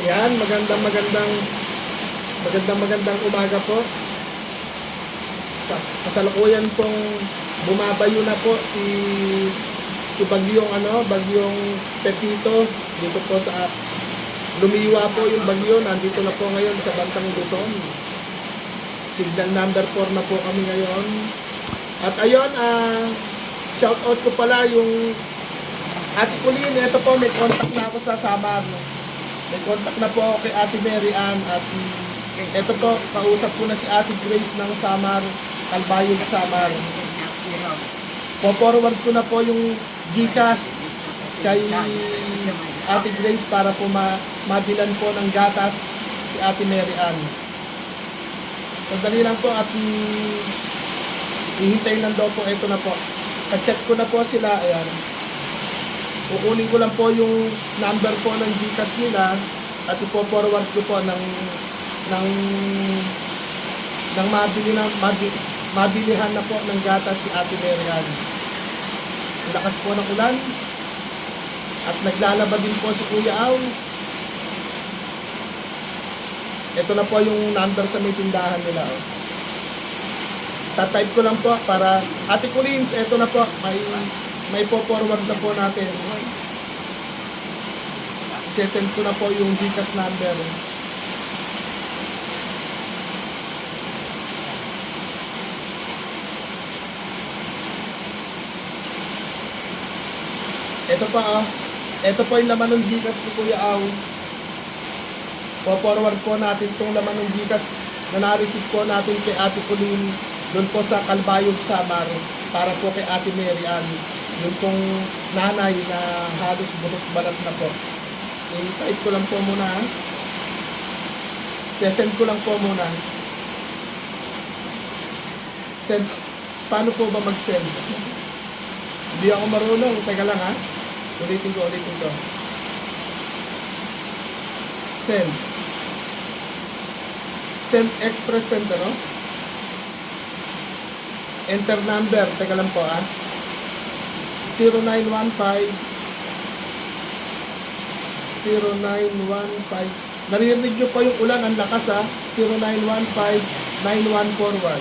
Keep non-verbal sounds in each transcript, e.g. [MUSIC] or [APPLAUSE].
Ayan, magandang magandang magandang magandang umaga po. Sa kasalukuyan pong bumabayo na po si si bagyong ano, bagyong Pepito dito po sa lumiwa po yung bagyo, nandito na po ngayon sa Bantang Luzon. Signal number 4 na po kami ngayon. At ayun, ah shout out ko pala yung Ate Colleen, ito po, may contact na ako sa Samar. May contact na po ako kay Ate Mary Ann at ito po, kausap ko na si Ate Grace ng Samar, Kalbayog Samar. Po-forward ko na po yung Gcash kay Ate Grace para po ma mabilan po ng gatas si Ate Mary Ann. Sandali lang po at ihintay lang daw po, ito na po. Ka-check ko na po sila, ayan. Kukunin ko lang po yung number po ng Gcash nila at ipo-forward ko po ng ng ng mabili na mabi, mabilihan na po ng gatas si Ate Marian. Ang lakas po ng ulan at naglalaba din po si Kuya Aw. Ito na po yung number sa may tindahan nila. Oh. Tatype ko lang po para Ate Collins, ito na po may may po-forward na po natin. Isesend ko na po yung Gcash number. Ito pa ah. Ito po yung laman ng Gcash ni Kuya Aw. Po-forward po natin itong laman ng Gcash na na-receive po natin kay Ate Colleen doon po sa Kalbayog Samar para po kay Ate Mary Ann yung pong nanay na halos butot balat na po. I-type ko lang po muna. Sesend ko lang po muna. Send. Paano po ba mag-send? [LAUGHS] Hindi ako marunong. Teka lang ha. Ulitin ko, ulitin ko. Send. Send express send ano? Enter number. Teka lang po ah. 0915 0915 Naririnig nyo pa yung ulan, ang lakas ha. 0915 9141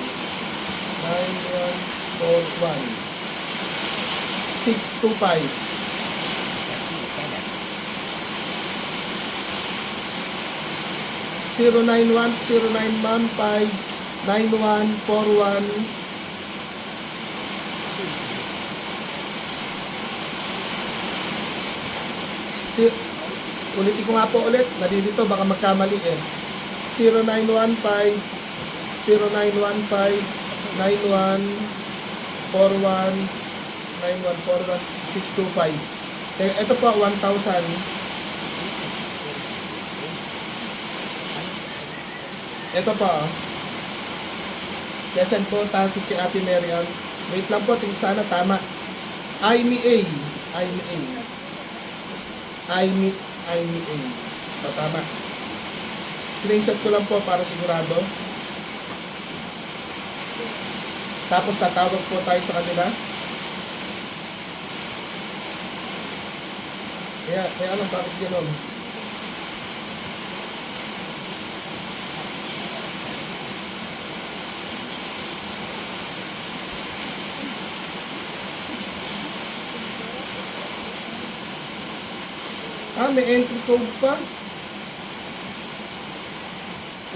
9141 625 091 Si, ulitin ko nga po ulit, nalilito, baka magkamali eh. 0915 0915 9141 9141 625 Eh, ito po, 1,000. Ito pa. Sesend po tayo kay Ate Marian. Wait lang po, tingin sana tama. I me A. I me A. I me, I me A. O, tama. Screenshot ko lang po para sigurado. Tapos tatawag po tayo sa kanila. Kaya, kaya alam bakit gano'n. Ah, may entry code pa.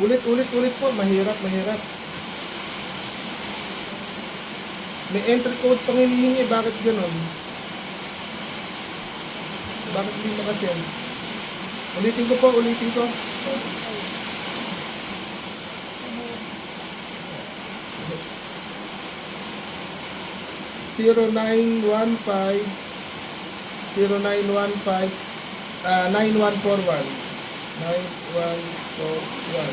Ulit, ulit, ulit po. Mahirap, mahirap. May entry code pang hinihingi. Bakit ganon? Bakit hindi makasend? Ulitin ko po, ulitin ko. Zero nine one five zero nine one five 9141. 9141.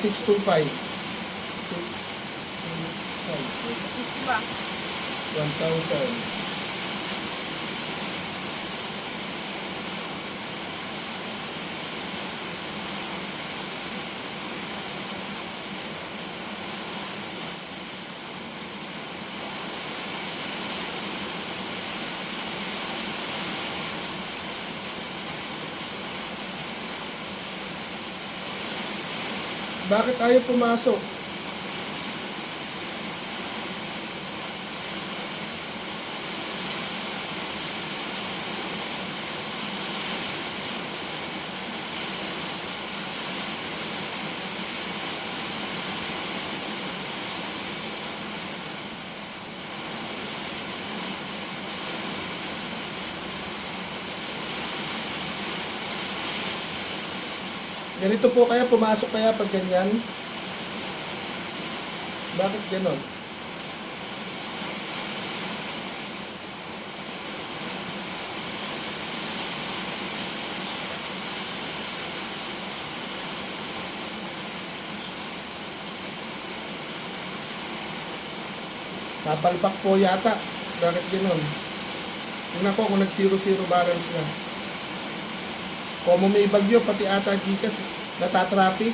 625. 625. 1,000. Ayaw pumasok? Ganito po kaya, pumasok kaya pag ganyan? Bakit ganon? Napalpak po yata. Bakit ganon? Tingnan ko kung nag-zero-zero balance na. Kung may bagyo, pati ata gikas, natatraffic.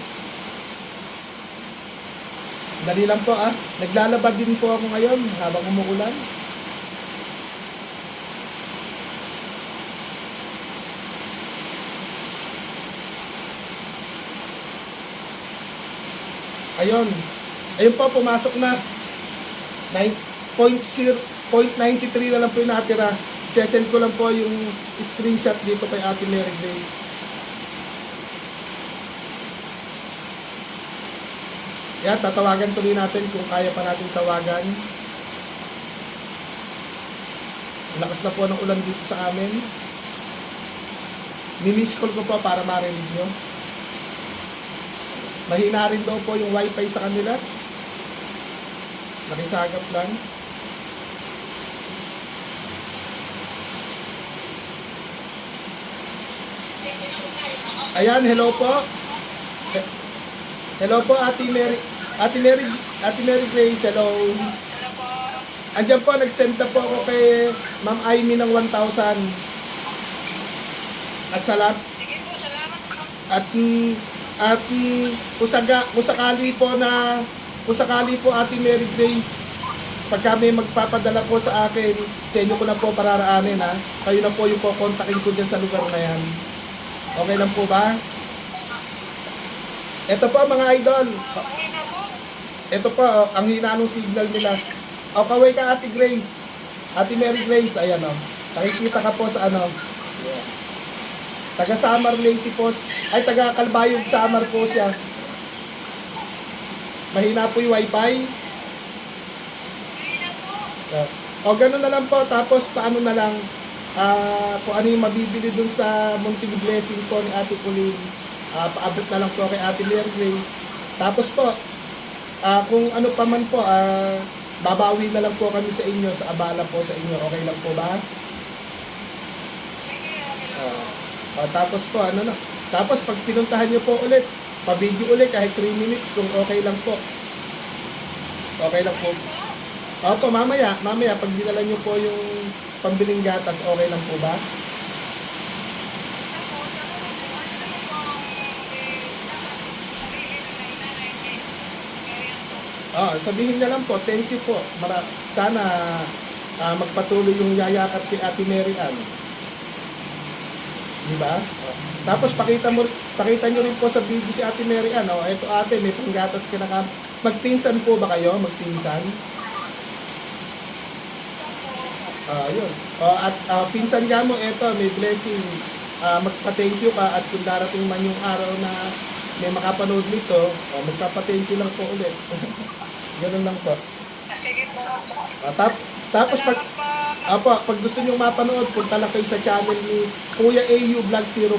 Dali lang po ah. Naglalaba din po ako ngayon habang umuulan. Ayun. Ayun po, pumasok na. 9.0 0.93 na lang po yung natira. Sesend ko lang po yung screenshot dito kay Ate Mary Grace. Yan, tatawagan tuloy natin kung kaya pa natin tawagan. Lakas na po ng ulan dito sa amin. Mimiss call ko po para marinig nyo. Mahina rin daw po yung wifi sa kanila. Nakisagap lang. Ayan, hello po. He- Hello po, Ate Mary. Ate Mary, Ate Mary Grace, hello. Andiyan po, nag-send na po ako kay Ma'am Aimee ng 1,000. At salat, Sige po, salamat po. at at mm, kung, saga, kung sakali po na kung sakali po Ate Mary Grace pagka may magpapadala po sa akin sa inyo ko na po pararaanin ha kayo na po yung kukontakin ko dyan sa lugar na yan okay lang po ba? Ito po mga idol. Ito po ang hina ng signal nila. O kaway ka Ate Grace. Ate Mary Grace ayan o. Nakikita ka po sa ano. Taga Samar Lady po. Ay taga Kalbayog Samar po siya. Mahina po yung wifi. O ganun na lang po. Tapos paano na lang ah, kung ano yung mabibili dun sa munting blessing po ni Ate Pauline ah, paabot na lang po kay Ate Mary Grace tapos po ah, kung ano pa man po ah, babawi na lang po kami sa inyo sa abala po sa inyo okay lang po ba? Po. Ah, tapos po, ano na. Tapos pag pinuntahan nyo po ulit, pa-video ulit kahit 3 minutes kung okay lang po. Okay lang po. Opo, mamaya, mamaya pag dinala nyo po yung pambiling gatas, okay lang po ba? Ah, sabihin na lang po, thank you po. Mara sana ah, magpatuloy yung yayakat kay Ate Mary Ann. Di ba? Tapos pakita mo pakita nyo rin po sa video si Ate Mary Ann, oh, eto ate, may panggatas ka na ka. Magpinsan po ba kayo? Magpinsan? Ah, yun. Oh, at ah, pinsan ka mo, eto, may blessing. Ah, magpa-thank you ka at kung darating man yung araw na may makapanood nito, oh, magpapa-thank you lang po ulit. [LAUGHS] Ganun lang po. Sige po. Ah, tap, tapos pag. Apo, pag gusto nyo mapanood, punta lang kayo sa channel ni Kuya AU Vlog 04.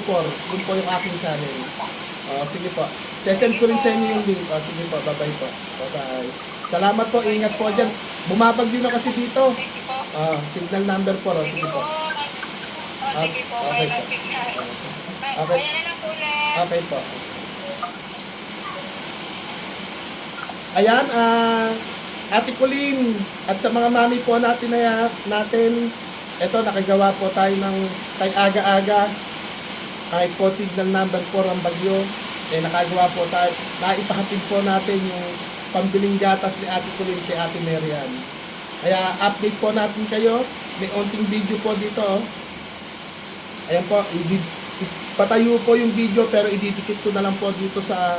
Yun po yung aking channel. Oh, sige po. Sesend ko rin sa inyo yung link. Oh, sige po, bye-bye po. Bye-bye. Salamat po, ingat po dyan. Bumabag din na kasi dito. Sige po. Ah, signal number po. Oh, sige po. Oh, sige po, Okay may po. signal. Okay. Kaya na lang po ulit. Okay po. Ayan, ah, Ate Colleen, at sa mga mami po natin na natin, eto nakagawa po tayo ng kay aga-aga, kahit po signal number 4 ang bagyo, eh nakagawa po tayo, naipahatid po natin yung pambiling gatas ni Ate Colleen kay Ate Marian. Kaya update po natin kayo, may onting video po dito. Ayan po, patayo po yung video pero ididikit ko na lang po dito sa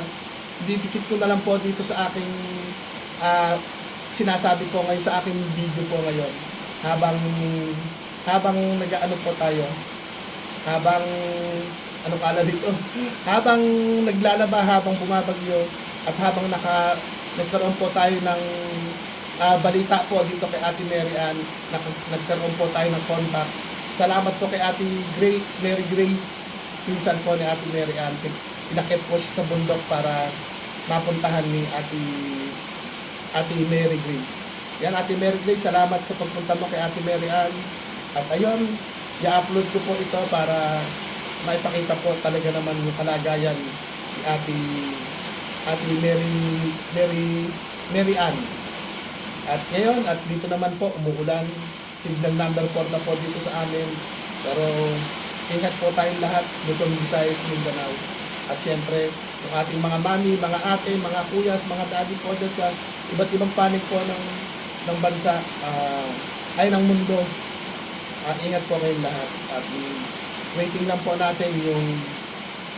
didikit ko na lang po dito sa aking ah, sinasabi ko ngayon sa aking video po ngayon. Habang habang nag-ano po tayo habang ano kala dito? [LAUGHS] Habang naglalaba habang bumabagyo at habang naka nagkaroon po tayo ng ah, balita po dito kay Ate Mary Ann Nak- nagkaroon po tayo ng contact. Salamat po kay Ate Gray, Mary Grace pinsan po ni Ate Mary Ann. Inakit po siya sa bundok para mapuntahan ni Ate Ate Mary Grace. Yan Ate Mary Grace salamat sa pagpunta mo kay Ate Mary Ann. At ayun i-upload ko po ito para maipakita po talaga naman yung kalagayan ni Ate Ate Mary Mary Mary Ann. At ngayon, at dito naman po, umuulan. Signal number 4 na po dito sa amin. Pero ingat po tayong lahat, Luzon, Visayas, Mindanao. At syempre, yung ating mga mami, mga ate, mga kuyas, mga daddy po dyan sa iba't ibang panig po ng, ng bansa, ah, ay ng mundo. Ah, ingat po kayong lahat. At waiting lang po natin yung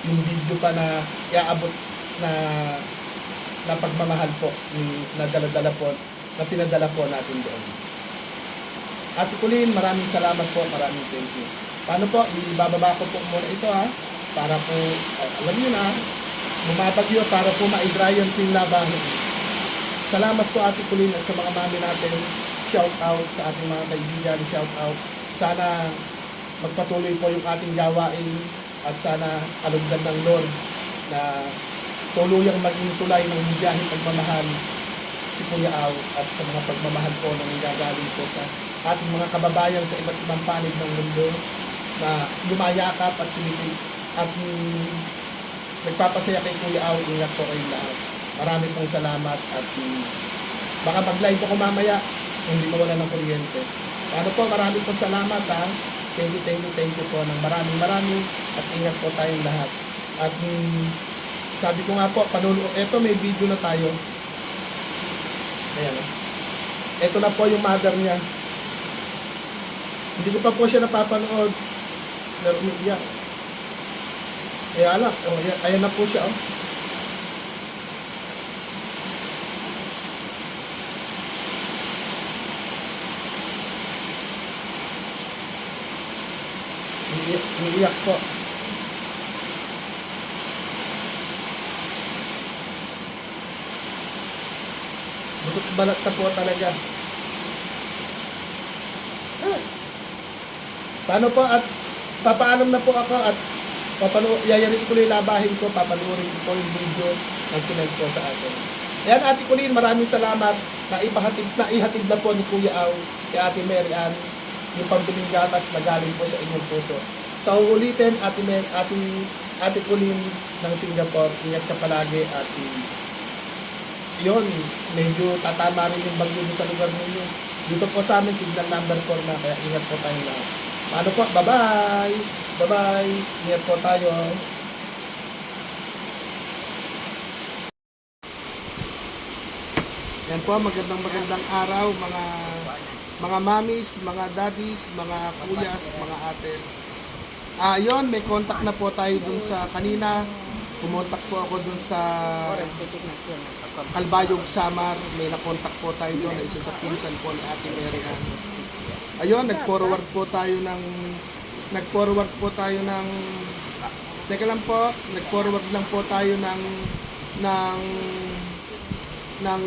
yung video pa na iaabot na na pagmamahal po ni na dala-dala po na pinadala po natin doon. Ate Kulin, maraming salamat po, maraming thank you. Paano po, ibababa ko po muna ito ha, para po, ah, alam niyo na, bumabagyo para po ma-dryan po yung labahin. Salamat po Ate Kulin at sa mga mami natin. Shout out sa ating mga kaibigan, shout out. Sana magpatuloy po yung ating gawain at sana alugdan ng Lord na tuluyang maging tulay ng biyaheng pagmamahal si Kuya Aw at sa mga pagmamahal po na nanggagaling po sa ating mga kababayan sa iba't ibang panig ng mundo na lumayakap at pinipil at mm, nagpapasaya kay Kuya Aw, ingat po kayong lahat. Marami pong salamat at mm, baka mag-live ako mamaya kung hindi mawala ng kuryente. Ano po, marami pong salamat ha. Thank you, thank you, thank you po ng maraming maraming at ingat po tayong lahat. At mm, sabi ko nga po, panuno, eto may video na tayo. Ayan. Ito na po yung mother niya. Hindi ko pa po siya napapanood. Pero umiiyak. Kaya lang, oh, ayan, ayan na po siya. Oh. Umiiyak, umiiyak po. Butot balat na po talaga. Ah. Paano po at papaalam na po ako at papanu yayarin ko na yung labahin ko, papanuorin ko po yung video na sinend po sa akin. Ayan, Ate Colleen, maraming salamat na ipahatid na ihatid na po ni Kuya Aw kay Ate Mary Ann yung pambiling gatas na galing po sa inyong puso. Sa uulitin, Ate, Mer, Ate, Ate Colleen ng Singapore, ingat ka palagi at yun, medyo tatama rin yung bagyo sa lugar ninyo. Dito po sa amin, signal number 4 na, kaya ingat po tayo lahat. Paano po? Bye-bye! Bye-bye! Ingat po tayo. Yan po, magandang magandang araw mga mga mamis, mga daddies, mga kuyas, mga ates. Ah, yun, may contact na po tayo dun sa kanina. Kumontak po ako dun sa Kalbayog Samar. May na-contact po tayo doon na isa sa pinsan po ni Ate Mary Ann. Ayun, nag-forward po tayo ng nag-forward po tayo ng Teka lang po, nag-forward lang po tayo ng ng ng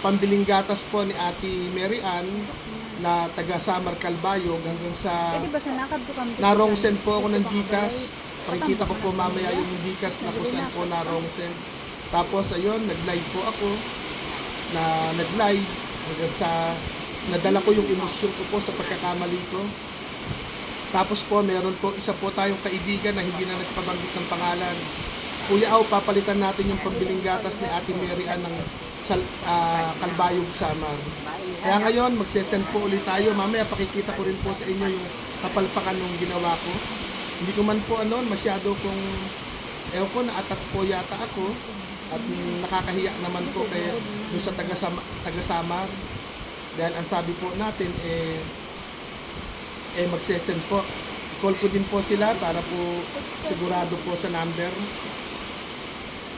pambiling gatas po ni Ate Mary Ann na taga Samar Calbayog hanggang sa narong send po ako ng Gcash. Pakikita ko po mamaya yung Gcash na kung saan po narong send. Tapos ayun, nag-live po ako na nag-live hanggang sa nadala ko yung emosyon ko po sa pagkakamali ko. Tapos po, meron po isa po tayong kaibigan na hindi na nagpabanggit ng pangalan. Kuya Aw, papalitan natin yung pambiling gatas ni Ate Mary Ann ng ah, Kalbayog Samar. Kaya ngayon, magsesend po ulit tayo. Mamaya pakikita ko rin po sa inyo yung kapalpakan ng ginawa ko. Hindi ko man po ano, masyado kung ewan ko, na-attack po yata ako. At nakakahiya naman po kay doon sa taga, taga Samar. Dahil ang sabi po natin, eh, eh magsesend po. Call ko din po sila para po sigurado po sa number.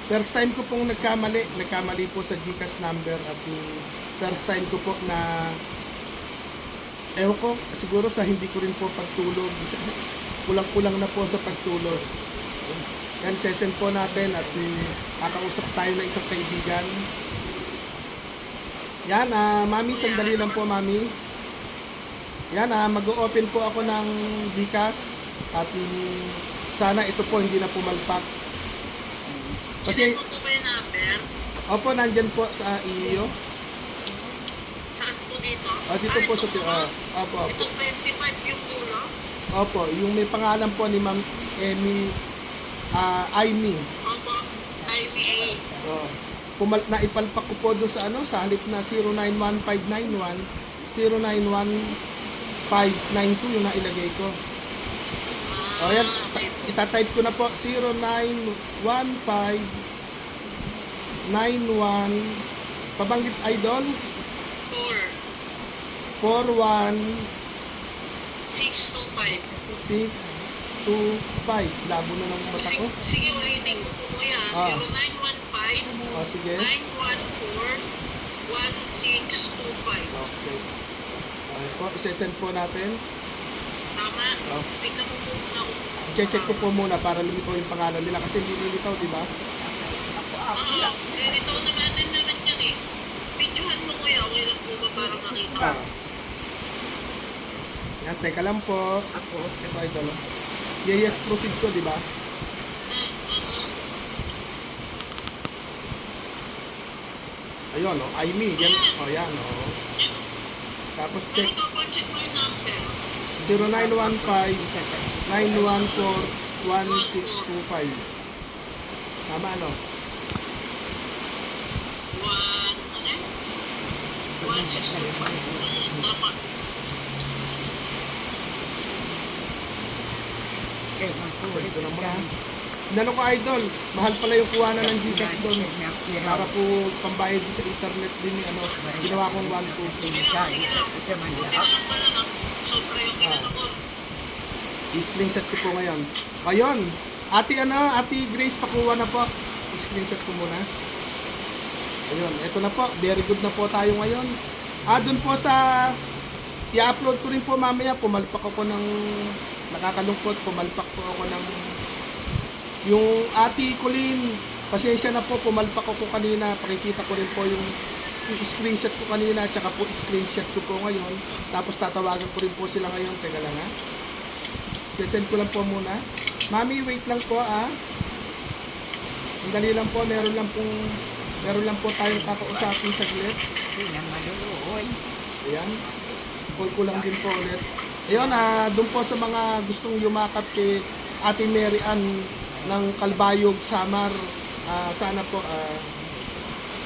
First time ko pong nagkamali. Nagkamali po sa Gcash number at yung first time ko po na ewan ko, siguro sa hindi ko rin po pagtulog. [LAUGHS] Kulang-kulang na po sa pagtulog. Yan, sesend po natin at kakausap tayo ng isang kaibigan. Yan, ah, mami, sandali lang po, mami. Yan, ah, mag-open po ako ng Gcash at mm, sana ito po hindi na pumalpak. Kasi, po ba yung number? opo, nandyan po sa iyo. Saan po dito? Ah, dito Ah, po ito sa, ah, opo, opo. Ito 25 yung dulo? Opo, yung may pangalan po ni Ma'am Emmy ah Aimee. Opo. IVA. Oh. Pumal na ipalpak ko po doon sa ano, sa halip na 091591 091592 yung nailagay ko. O yan, okay. itatype ko na po 091591 pabanggit idol 4. 41 625. 625 labo na ng mata ko. Sige, ulitin ko po kuya. Ah. 0915 O sige. 914 1625. Okay. Okay po, isesend po natin. Tama? Oh. Tignan mo po muna kung... Check-check ko po muna para lumitaw yung pangalan nila kasi hindi lumitaw, di ba? Oo. Eh, ito naman din naman yan eh. Videohan mo kuya. Okay lang po ba para makita? Ah. Yan, teka lang po. Ako, ito idol. oh. Yes, proceed ko, di ba? Ayun, oh, I me. Yan, oh, yan, oh. Tapos check double check ko yung number. 0915-914-1625. Tama, ano? One, ano eh? One, Mm, Tama. Ito naman. Inano ko, idol, mahal pala yung kuwanan ng Gcash doon. Para po pambayad sa internet din, eh, ano, ginawa kong 1 Sige lang, sige lang. Buti na lang pala na. Sobra yung ginano ko. I-screenshot ko po ngayon. Ayun. Ate ano, Ate Grace, pakuha na po. I-screenshot ko muna. Ayun, eto na po. Very good na po tayo ngayon. Ah, dun po sa... I-upload ko rin po mamaya. Pumalpak ako ng... Nakakalungkot. Pumalpak po ako ng... Yung Ate Colleen, pasensya na po. Pumalpak ako kanina. Pakikita ko rin po yung i-screenshot ko kanina. Tsaka po i-screenshot ko po ngayon. Tapos tatawagan ko rin po sila ngayon. Teka lang ha. Sesend ko lang po muna. Mami, wait lang po ah. Ang dali lang po, meron lang pong meron lang po tayong kakausapin saglit. Ayan. Call ko lang din po ulit. Ayun, ah, doon po sa mga gustong yumakap kay Ate Mary Ann ng Kalbayog, Samar. Ah, sana po, ah,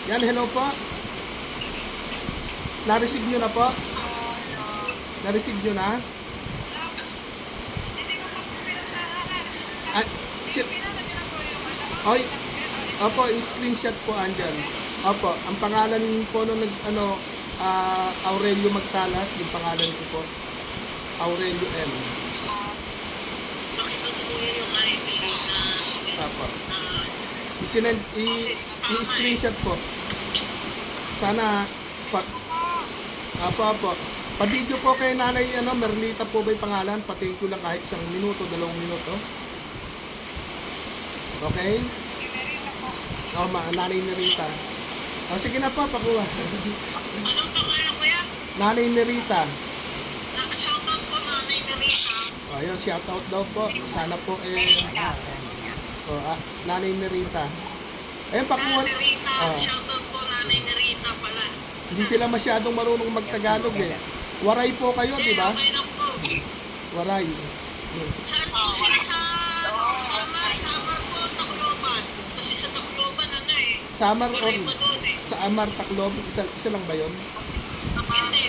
yan, hello po. Na-receive nyo na po? Na-receive nyo na? Ah, si, Oy, opo, screenshot po andyan. Opo, ang pangalan po nung nag, ano, ah, Aurelio Magtalas, yung pangalan ko po. Aurelio M. Ko na I-sinend, i- i-screenshot po. Sana, pa, opo, opo. Pa-video po kay Nanay, ano, Merlita po ba yung pangalan? Patingin ko lang kahit isang minuto, dalawang minuto. Okay? O, ma, Nanay Merita. O, sige na po, pakuha. Anong pangalan kuya? Nanay Merita. Ayun, shoutout daw po. Sana po, eh, o, ah, Nanay Merita. Ayun, pakuha. Marita, Ah. shoutout po nanay Marita pala. Hindi sila masyadong marunong magtagalog eh. Waray po kayo, di ba? Okay lang po. Waray. Po sila sa... Samar, po, Tacloban. Kasi sa Tacloban, ano eh. Samar doon eh. sa Amar Taclob, isa, isa lang ba yun? Hindi,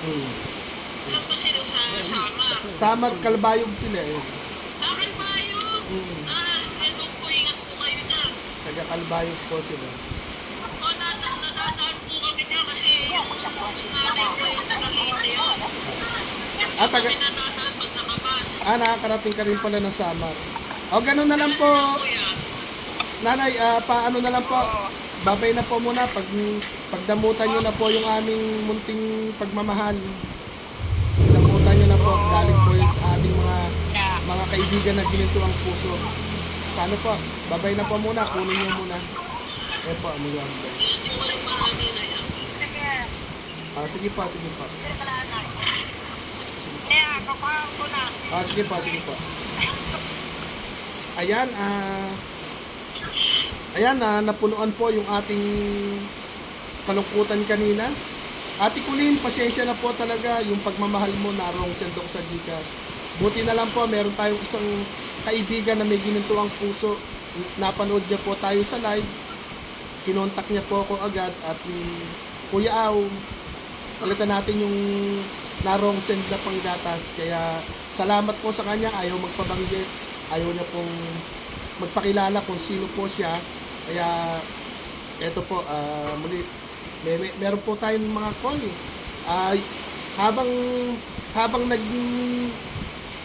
Hmm. Saan po sila sa Samar? Samar Kalbayog sila eh. Akin ba yun? Hmm. Ah, eto po, ingat po kayo dyan. Taga Kalbayog po sila. O, nata- natatahan po kami niya kasi yung nanay ko yung nagkakita yun. Ah, taga-. Ah, nakakarating ka rin pala ng Samar. O, ganun na lang po. Nanay, ah, paano na lang po? Babay na po muna pag pagdamutan nyo na po yung aming munting pagmamahal. Pagdamutan nyo na po. Galing po yun sa ating mga mga kaibigan na ginito ang puso. Paano po? Babay na po muna. Kunin nyo muna. Eh po, ano yun? Hindi ko rin marami na yan. Sige. Ah, sige po, sige na. Eh, kukuha ko na. Ah, sige po, sige po. Ayan, ah... ayan, na napunuan po yung ating kalungkutan kanina. Ate Kulin, pasensya na po talaga yung pagmamahal mo narong sendok sa Gcash. Buti na lang po, meron tayong isang kaibigan na may gininto ang puso. Napanood niya po tayo sa live. Kinontak niya po ako agad at um, Kuya Aw, palitan natin yung narong send na panggatas. Kaya salamat po sa kanya. Ayaw magpabanggit. Ayaw niya pong magpakilala kung sino po siya. Kaya eto po, ah, muli, may, may, meron po tayong mga call. Ah, habang habang nag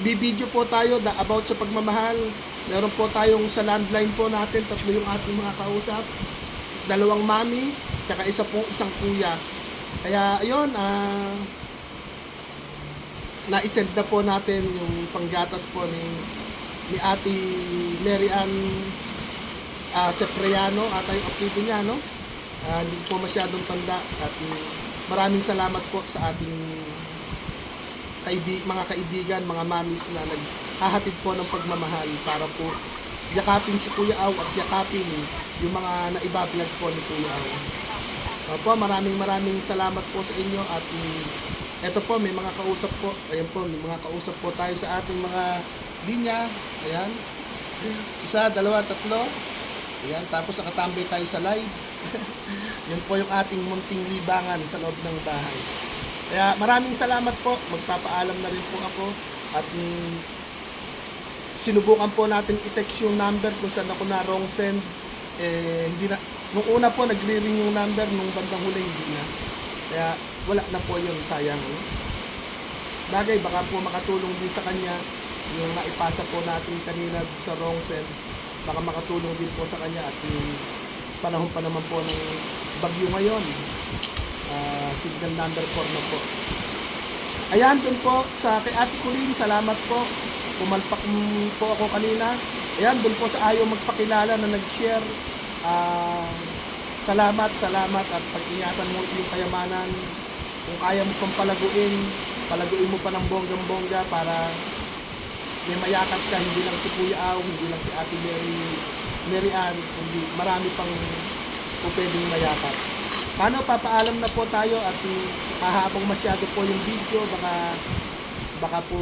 bibideo po tayo da, about sa pagmamahal, meron po tayong sa landline po natin, tatlo yung ating mga kausap. Dalawang mami, tsaka isa po isang kuya. Kaya ayun, ah na-send na po natin yung panggatas po ni ni Ate Mary Ann uh, Sepriano at yung apelido niya, no? Ah, hindi po masyadong tanda at mm, maraming salamat po sa ating kaibi mga kaibigan, mga mamis na naghahatid po ng pagmamahal para po yakapin si Kuya Aw at yakapin yung mga naibablog po ni Kuya Aw. Opo, maraming maraming salamat po sa inyo at mm, eto po, may mga kausap po. Ayan po, may mga kausap po tayo sa ating mga linya. Ayan. Isa, dalawa, tatlo. Ayan, tapos nakatambay tayo sa live. [LAUGHS] Yun po yung ating munting libangan sa loob ng bahay. Kaya maraming salamat po. Magpapaalam na rin po ako. At mm, sinubukan po natin i-text yung number kung saan ako na wrong send. Eh, hindi na, nung una po nagre-ring yung number, nung bandang huli hindi na. Kaya wala na po yun, sayang. no? Bagay, baka po makatulong din sa kanya yung naipasa po natin kanina sa wrong send. Baka makatulong din po sa kanya at yung panahon pa naman po ng bagyo ngayon. Ah, signal number 4 na po. Ayan, dun po sa kay Ate Kulin, salamat po. Pumalpak po ako kanina. Ayan, dun po sa ayaw magpakilala na nag-share. Ah, salamat, salamat at pag-ingatan mo yung kayamanan. Kung kaya mo pang palaguin, palaguin mo pa ng bonggang-bongga para may mayakap ka, hindi lang si Kuya Aw, hindi lang si Ate Mary, Mary Ann, hindi, marami pang po pwedeng mayakap. Paano, papaalam na po tayo at hahabang masyado po yung video, baka, baka po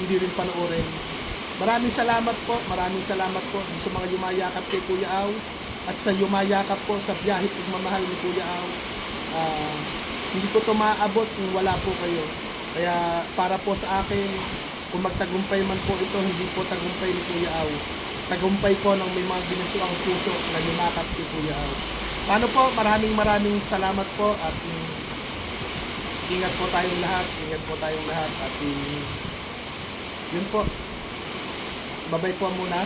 hindi rin panoorin. Maraming salamat po, maraming salamat po sa mga yumayakap kay Kuya Aw at sa yumayakap po sa biyahe pagmamahal ni Kuya Aw. Ah, hindi ko to maaabot kung wala po kayo. Kaya para po sa akin, kung magtagumpay man po ito, hindi po tagumpay ni Kuya Aw. Tagumpay po ng may mga ginito ang puso na yumakap kay Kuya Aw. Paano po? Maraming maraming salamat po at mm, ingat po tayong lahat. Ingat po tayong lahat at mm, yun po. Babay po muna.